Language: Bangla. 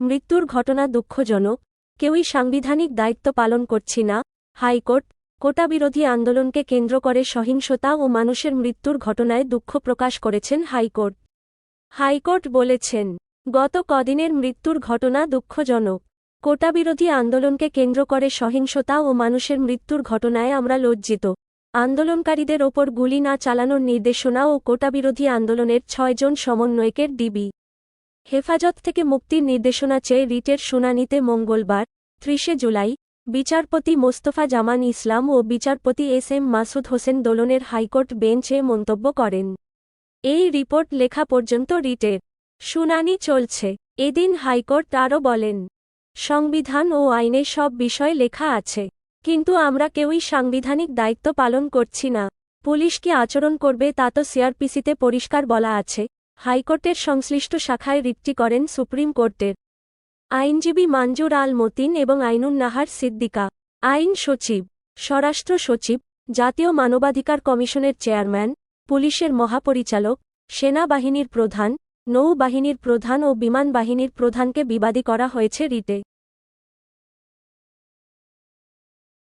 মৃত্যুর ঘটনা দুঃখজনক, কেউই সাংবিধানিক দায়িত্ব পালন করছি না, হাইকোর্ট কোটা বিরোধী আন্দোলনকে কেন্দ্র করে সহিংসতা ও মানুষের মৃত্যুর ঘটনায় দুঃখ প্রকাশ করেছেন হাইকোর্ট। হাইকোর্ট বলেছেন, গত কদিনের মৃত্যুর ঘটনা দুঃখজনক কোটা বিরোধী আন্দোলনকে কেন্দ্র করে সহিংসতা ও মানুষের মৃত্যুর ঘটনায় আমরা লজ্জিত। আন্দোলনকারীদের ওপর গুলি না চালানোর নির্দেশনা ও কোটা বিরোধী আন্দোলনের ছয়জন সমন্বয়কের ডিবি। হেফাজত থেকে মুক্তির নির্দেশনা চেয়ে রিটের শুনানিতে মঙ্গলবার, ত্রিশে জুলাই, বিচারপতি মোস্তফা জামান ইসলাম ও বিচারপতি এস এম মাসুদ হোসেন দোলনের হাইকোর্ট বেঞ্চে মন্তব্য করেন। এই রিপোর্ট লেখা পর্যন্ত রিটের শুনানি চলছে। এদিন হাইকোর্ট আরও বলেন, সংবিধান ও আইনে সব বিষয় লেখা আছে, কিন্তু আমরা কেউই সাংবিধানিক দায়িত্ব পালন করছি না। পুলিশ কি আচরণ করবে তা তো সিআরপিসিতে পরিষ্কার বলা আছে। হাইকোর্টের সংশ্লিষ্ট শাখায় রিটটি করেন সুপ্রিম কোর্টের আইনজীবী মানজুর আল মতিন এবং আইনুন নাহার সিদ্দিকা। আইন সচিব। স্বরাষ্ট্র সচিব। জাতীয় মানবাধিকার কমিশনের চেয়ারম্যান। পুলিশের মহাপরিচালক। সেনাবাহিনীর প্রধান। নৌবাহিনীর প্রধান ও বিমান বাহিনীর প্রধানকে বিবাদী করা হয়েছে রিটে।